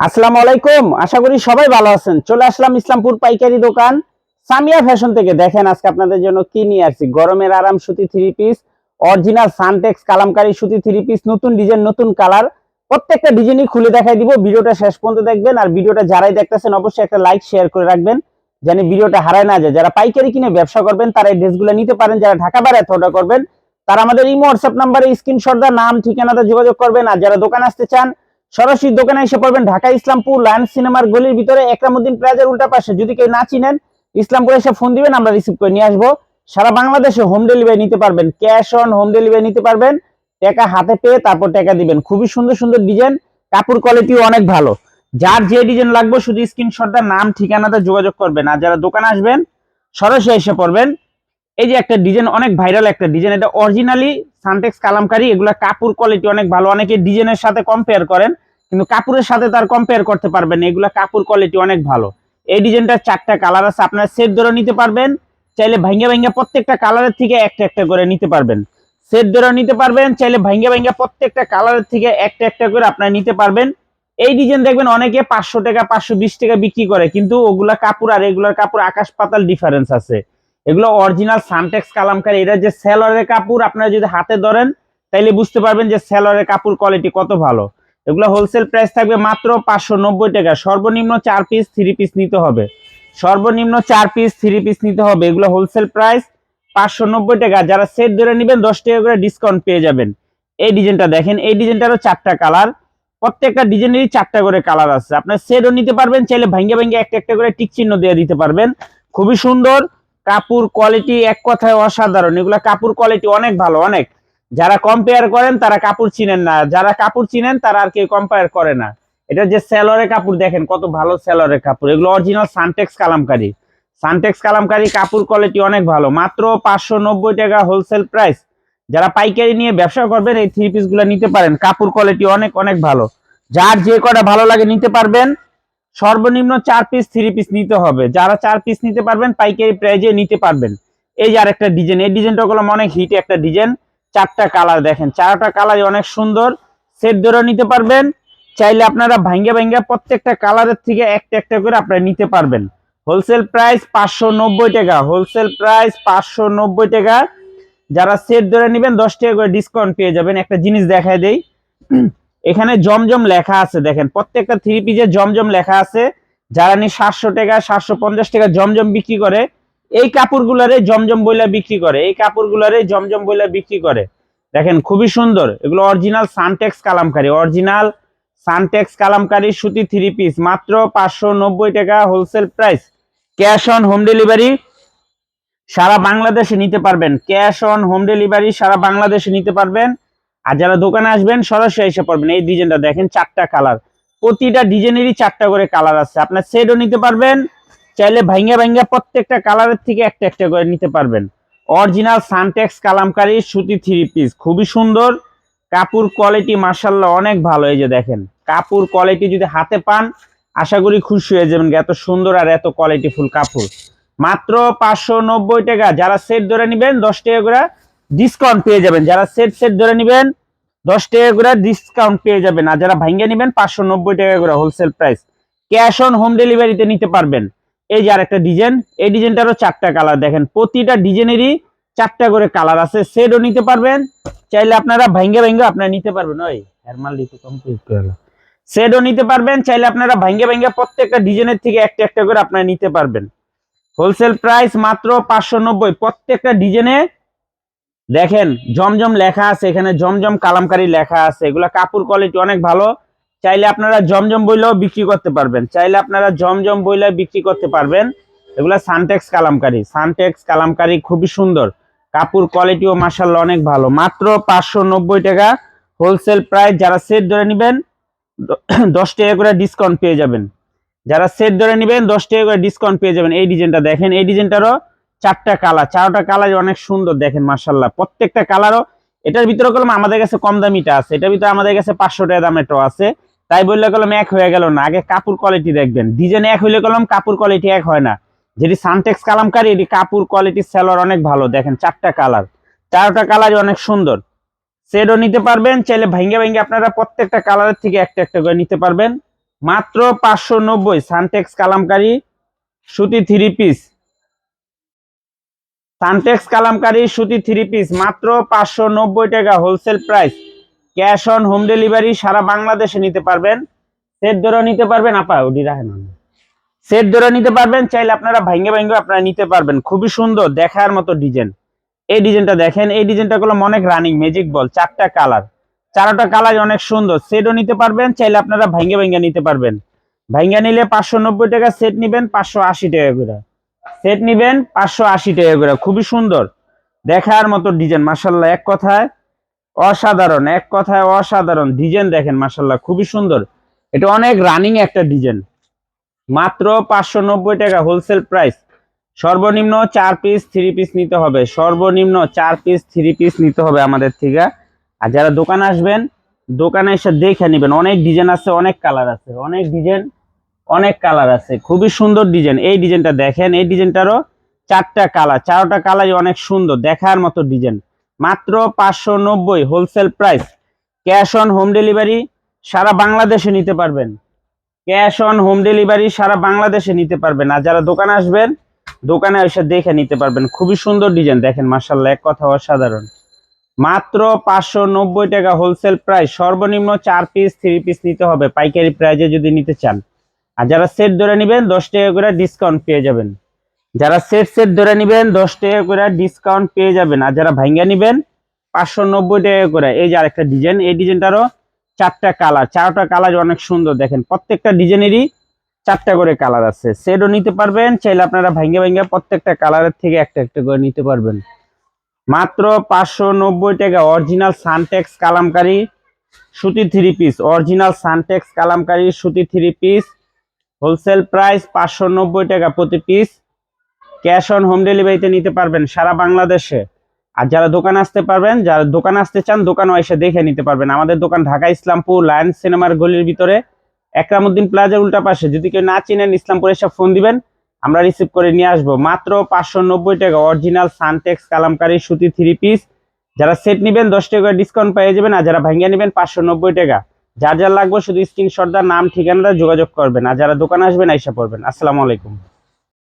আসসালামু আলাইকুম। আশা করি সবাই ভালো আছেন। চলে আসলাম ইসলামপুর পাইকারি দোকান। সামিয়া ফ্যাশন থেকে দেখেন আজকে আপনাদের জন্য কি নিয়ে আসছি। গরমের আরাম সুতি three piece original Suntex Kalamkari সুতি থ্রি পিস নতুন ডিজাইন নতুন কালার প্রত্যেকটা ডিজাইনই খুলে দেখাই দিব। ভিডিওটা শেষ পর্যন্ত দেখবেন আর ভিডিওটা যারাই দেখতেছেন, অবশ্যই একটা লাইক শেয়ার করে রাখবেন। যেন ভিডিওটা হারায় না যায়। যারা পাইকারি কিনে ব্যবসা করবেন, তারা এই ড্রেসগুলো নিতে পারেন। যারা ঢাকা বাইরে অর্ডার করবেন, তারা আমাদের ইমো হোয়াটসঅ্যাপ নাম্বারে স্ক্রিনশট দা নাম ঠিকানাটা যোগাযোগ করবেন। আর যারা দোকান আসতে চান সরাসরি দোকানে এসে পড়বেন ঢাকা ইসলামপুর লায়ন সিনেমার গলির ভিতরে একরামুদ্দিন প্লাজার উল্টা পাশে। যদি কেউ না চিনেন, ইসলামপুরে এসে ফোন দিবেন, আমরা রিসিভ করে নিয়ে আসব। সারা বাংলাদেশে হোম ডেলিভারি নিতে পারবেন। ক্যাশ অন হোম ডেলিভারি নিতে পারবেন। টাকা হাতে পেয়ে তারপর টাকা দিবেন। খুবই সুন্দর সুন্দর ডিজাইন কাপড় কোয়ালিটিও অনেক ভালো। যার যে ডিজাইন লাগবে, শুধু স্ক্রিনশটটা নাম, ঠিকানাতে যোগাযোগ করবেন। আর যারা দোকানে আসবেন, সরাসরি এসে পড়বেন। এই যে একটা ডিজাইন অনেক ভাইরাল একটা ডিজাইন এটা অরিজিনালি সানটেক্স কালামকারী, এগুলা কাপড় কোয়ালিটি অনেক ভালো। অনেকে ডিজাইনের সাথে কম্পেয়ার করেন, কিন্তু কাপড়ের সাথে তার কম্পেয়ার করতে পারবেন। এগুলা কাপড় কোয়ালিটি অনেক ভালো। এই ডিজাইনটার চারটা কালার আছে, আপনারা সেট ধরে নিতে পারবেন। চাইলে ভাঙ্গা ভাঙ্গা প্রত্যেকটা কালারের থেকে একটা একটা করে নিতে পারবেন। সেট ধরে নিতে পারবেন, চাইলে ভাঙ্গা ভাঙ্গা প্রত্যেকটা কালারের থেকে একটা একটা করে আপনারা নিতে পারবেন। এই ডিজাইন দেখবেন অনেকে পাঁচশো টাকা, পাঁচশো বিশ টাকা বিক্রি করে, কিন্তু ওগুলা কাপড় আর এগুলার কাপড় আকাশ পাতাল ডিফারেন্স আছে। এগুলো অরিজিনাল সানটেক্স কালামকারী। এটা যে সেলরের কাপড় আপনারা যদি হাতে ধরেন, তাইলে বুঝতে পারবেন যে সেলরের কাপড় কোয়ালিটি কত ভালো। এগুলো হোলসেল প্রাইস থাকবে মাত্র পাঁচশো নব্বই টাকা। সর্বনিম্ন চার পিস থ্রি পিস নিতে হবে। সর্বনিম্ন চার পিস থ্রি পিস নিতে হবে। এগুলো হোলসেল প্রাইস পাঁচশো নব্বই টাকা। যারা সেট ধরে নেবেন, দশ টাকা করে ডিসকাউন্ট পেয়ে যাবেন। এই ডিজাইনটা দেখেন, এই ডিজাইনটারও চারটা কালার প্রত্যেকটা ডিজাইনেরই চারটা করে কালার আছে। আপনার সেটও নিতে পারবেন, চাইলে ভাঙ্গে ভাঙ্গে একটা একটা করে টিক চিহ্ন দিয়ে দিতে পারবেন। খুবই সুন্দর। কাপড় কোয়ালিটি এক কথায় অসাধারণ। এগুলা কাপড় কোয়ালিটি অনেক ভালো, অনেক। যারা কম্পেয়ার করেন, তারা কাপড় চিনেন না। যারা কাপড় চিনেন, তারা আর কেউ কম্পেয়ার করে না। এটা যে সেলরের কাপড়, দেখেন কত ভালো সেলরের কাপড়। এগুলো original Suntex Kalamkari. Suntex Kalamkari, কাপড় কোয়ালিটি অনেক ভালো। মাত্র পাঁচশো নব্বই টাকা হোলসেল প্রাইস যারা পাইকারি নিয়ে ব্যবসা করবেন, এই থ্রি পিসগুলো নিতে পারেন। কাপড় কোয়ালিটি অনেক অনেক ভালো। যার যে কটা ভালো লাগে নিতে পারবেন সর্বনিম্ন চার পিস থ্রি পিস নিতে হবে। যারা চার পিস নিতে পারবেন, পাইকারি প্রাইজে নিতে পারবেন। এই যে আরেকটা ডিজাইন এই ডিজাইনটা হলো অনেক হিট একটা ডিজাইন চারটা কালার দেখেন, চারটা কালারই অনেক সুন্দর। সেট ধরে নিতে পারবেন। চাইলে আপনারা ভাঙ্গে ভাঙ্গে প্রত্যেকটা কালারের থেকে একটা একটা করে আপনারা নিতে পারবেন। হোলসেল প্রাইস পাঁচশো নব্বই টাকা। হোলসেল প্রাইস পাঁচশো নব্বই টাকা। যারা সেট ধরে নেবেন, দশ টাকা করে ডিসকাউন্ট পেয়ে যাবেন। একটা জিনিস দেখায় দেই। এখানে জমজম লেখা আছে, দেখেন। প্রত্যেকটা থ্রি পিসে জমজম লেখা আছে। যারা নি সাতশো টাকা, সাতশো পঞ্চাশ টাকা জমজম বিক্রি করে, এই কাপড়গুলারে জমজম বইলা বিক্রি করে, এই কাপড়গুলারে জমজম বইলা বিক্রি করে। দেখেন, খুবই সুন্দর। এগুলো original Suntex Kalamkari original Suntex Kalamkari সুতি থ্রি পিস মাত্র পাঁচশো নব্বই টাকা wholesale price cash on home delivery সারা বাংলাদেশে নিতে পারবেন। ক্যাশ অন হোম ডেলিভারি সারা বাংলাদেশে নিতে পারবেন। আর যারা দোকানে আসবেন, সরাসরি এসে পড়বেন। এই ডিজাইনটা দেখেন, চারটা কালার। প্রতিটা ডিজাইনেরই চারটা করে কালার আছে। আপনার সেটও নিতে পারবেন, চাইলে ভাঙ্গা ভাঙ্গা প্রত্যেকটা কালারের থেকে একটা একটা করে নিতে পারবেন। অরিজিনাল সানটেক্স কালামকারী সুতি থ্রি পিস খুবই সুন্দর। কাপড় কোয়ালিটি মার্শাল্লাহ অনেক ভালো। এই যে দেখেন, কাপড় কোয়ালিটি যদি হাতে পান, আশা করি খুশি হয়ে যাবেন। এত সুন্দর আর এত কোয়ালিটিফুল কাপড়। মাত্র পাঁচশো নব্বই টাকা। যারা সেট ধরে নেবেন, দশ টাকা করে ডিসকাউন্ট পেয়ে যাবেন। যারা সেট সেট ধরে নেবেন, দশ টাকা করে ডিসকাউন্ট পেয়ে যাবেন। আর যারা ভাঙ্গে নেবেন, পাঁচশো নব্বই টাকা করে wholesale price cash on home ডেলিভারিতে নিতে পারবেন। এই যে আরেকটা ডিজাইন এই ডিজাইনটারও চারটা কালার দেখেন। প্রতিটা ডিজাইনেরই চারটা করে কালার আছে। সেটও নিতে পারবেন। চাইলে আপনারা ভাঙ্গে ভাঙ্গে আপনারা নিতে পারবেন। ওই হেরমাল লিখে কমপ্লিট করে সেটও নিতে পারবেন। চাইলে আপনারা ভাঙ্গে ভাঙ্গে প্রত্যেকটা ডিজাইনের থেকে একটা একটা করে আপনারা নিতে পারবেন। হোলসেল প্রাইস মাত্র পাঁচশো নব্বই। প্রত্যেকটা ডিজাইনে দেখেন, জমজম লেখা আছে, এখানে জমজম কালামকারী লেখা আছে। এগুলা কাপড় কোয়ালিটি অনেক ভালো। চাইলে আপনারা জমজম বইলেও বিক্রি করতে পারবেন। চাইলে আপনারা জমজম বইলে বিক্রি করতে পারবেন। এগুলা সানটেক্স কালামকারী। সানটেক্স কালামকারী খুবই সুন্দর। কাপড় কোয়ালিটিও মাসাল্লাহ অনেক ভালো। মাত্র পাঁচশো নব্বই টাকা হোলসেল প্রাইস যারা সেট ধরে নেবেন দশ টাকা করে ডিসকাউন্ট পেয়ে যাবেন। যারা সেট ধরে নেবেন, দশ টাকা করে ডিসকাউন্ট পেয়ে যাবেন। এই ডিজাইনটা দেখেন। এই ডিজাইনটারও চারটা কালার চারটা কালার অনেক সুন্দর দেখেন মার্শাল্লাহ প্রত্যেকটা কালারও এটার ভিতরে কলম আমাদের কাছে কম দামিটা আছে, এটার ভিতরে আমাদের কাছে পাঁচশো টাকা দামেরটাও আছে। তাই বললে কলম এক হয়ে গেল না, আগে কাপড় কোয়ালিটি দেখবেন। ডিজাইন এক হইলে কলম কাপড় কোয়ালিটি এক হয় না। যেটি সানটেক্স কালামকারী, এটি কাপড় কোয়ালিটি সেলর অনেক ভালো, দেখেন চারটা কালার। চারটা কালারই অনেক সুন্দর। সেটও নিতে পারবেন, চাইলে ভাঙ্গে ভাঙ্গে আপনারা প্রত্যেকটা কালারের থেকে একটা একটা করে নিতে পারবেন। মাত্র পাঁচশো নব্বই সানটেক্স কালামকারী সুতি থ্রি পিস সানটেক্স কালামকারি সুতি থ্রি পিস মাত্র পাঁচশো নব্বই টাকা wholesale price cash on home delivery সারা বাংলাদেশে নিতে পারবেন। সেট ধরেও নিতে পারবেন, আপা ওটি রাখেন সেট ধরে নিতে পারবেন, চাইলে আপনারা ভাঙ্গে ভাঙ্গে আপনারা নিতে পারবেন। খুবই সুন্দর, দেখার মতো ডিজাইন এই ডিজাইনটা দেখেন, এই ডিজাইনটা গুলো অনেক রানিং ম্যাজিক বল চারটা কালার চারটা কালার অনেক সুন্দর। সেটও নিতে পারবেন, চাইলে আপনারা ভাঙ্গে ভাঙ্গে নিতে পারবেন। ভাঙ্গা নিলে পাঁচশো নব্বই টাকা সেট নিবেন, পাঁচশো আশি টাকা করে। সেট নিবেন পাঁচশো আশি টাকা করে, খুবই সুন্দর। দেখার মতো ডিজাইন মাসাল্লাহ এক কথায় অসাধারণ, এক কথায় অসাধারণ ডিজাইন দেখেন মাসাল্লাহ খুবই সুন্দর। এটা অনেক রানিং একটা ডিজাইন মাত্র পাঁচশো নব্বই টাকা হোলসেল প্রাইস সর্বনিম্ন চার পিস থ্রি পিস নিতে হবে। সর্বনিম্ন চার পিস থ্রি পিস নিতে হবে আমাদের থেকে। আর যারা দোকানে আসবেন, দোকানে এসে দেখে নেবেন। অনেক ডিজাইন আছে, অনেক কালার আছে। অনেক ডিজাইন অনেক কালার আছে, খুবই সুন্দর ডিজাইন। এই ডিজাইনটা দেখেন, এই ডিজাইনটারও চারটা কালার, চারটা কালারই অনেক সুন্দর, দেখার মতো ডিজাইন। মাত্র পাঁচশো নব্বই wholesale price cash on home delivery সারা বাংলাদেশে নিতে পারবেন। ক্যাশ অন হোম ডেলিভারি সারা বাংলাদেশে নিতে পারবেন। আর যারা দোকানে আসবেন, দোকানে এসে দেখে নিতে পারবেন। খুবই সুন্দর ডিজাইন, দেখেন মার্শাল্লাহ এক কথা অসাধারণ। মাত্র পাঁচশো নব্বই টাকা হোলসেল প্রাইস সর্বনিম্ন চার পিস থ্রি পিস নিতে হবে। পাইকারি প্রাইজে যদি নিতে চান আর যারা সেট ধরে নেবেন, দশ টাকা করে ডিসকাউন্ট পেয়ে যাবেন। যারা সেট সেট ধরে নেবেন, দশ টাকা করে ডিসকাউন্ট পেয়ে যাবেন। আর যারা ভাঙ্গা নেবেন, পাঁচশো নব্বই টাকা করে। এই যে আরেকটা ডিজাইন এই ডিজাইনটারও চারটা কালার চারটা কালার অনেক সুন্দর দেখেন। প্রত্যেকটা ডিজাইনেরই চারটা করে কালার আছে। সেটও নিতে পারবেন, চাইলে আপনারা ভাঙ্গে ভাঙ্গে প্রত্যেকটা কালারের থেকে একটা একটা করে নিতে পারবেন। মাত্র পাঁচশো নব্বই টাকা অরিজিনাল সানটেক্স কালামকারি সুতি three piece original Suntex Kalamkari সুতি থ্রি পিস হোলসেল প্রাইস পাঁচশো নব্বই টাকা প্রতি পিস। ক্যাশ অন হোম ডেলিভারিতে নিতে পারবেন সারা বাংলাদেশে। আর যারা দোকান আসতে পারবেন, যারা দোকান আসতে চান, দোকানও এসে দেখে নিতে পারবেন। আমাদের দোকান ঢাকা ইসলামপুর লায়ন সিনেমার গলির ভিতরে, একরামুদ্দিন প্লাজার উল্টা পাশে। যদি কেউ না চিনেন, ইসলামপুর এসে ফোন দিবেন, আমরা রিসিভ করে নিয়ে আসব। মাত্র পাঁচশো নব্বই টাকা অরিজিনাল সানটেক্স কালামকারি সুতি থ্রি পিস যারা সেট নেবেন, দশ টাকা ডিসকাউন্ট পেয়ে যাবেন, আর যারা ভাঙ্গিয়া নেবেন, পাঁচশো নব্বই টাকা। যার যার লাগবে শুধু স্ক্রিনশট নাম, ঠিকানাটা যোগাযোগ করবেন। আর যারা দোকানে আসবেন, আইসা পড়বেন। আসসালামু আলাইকুম।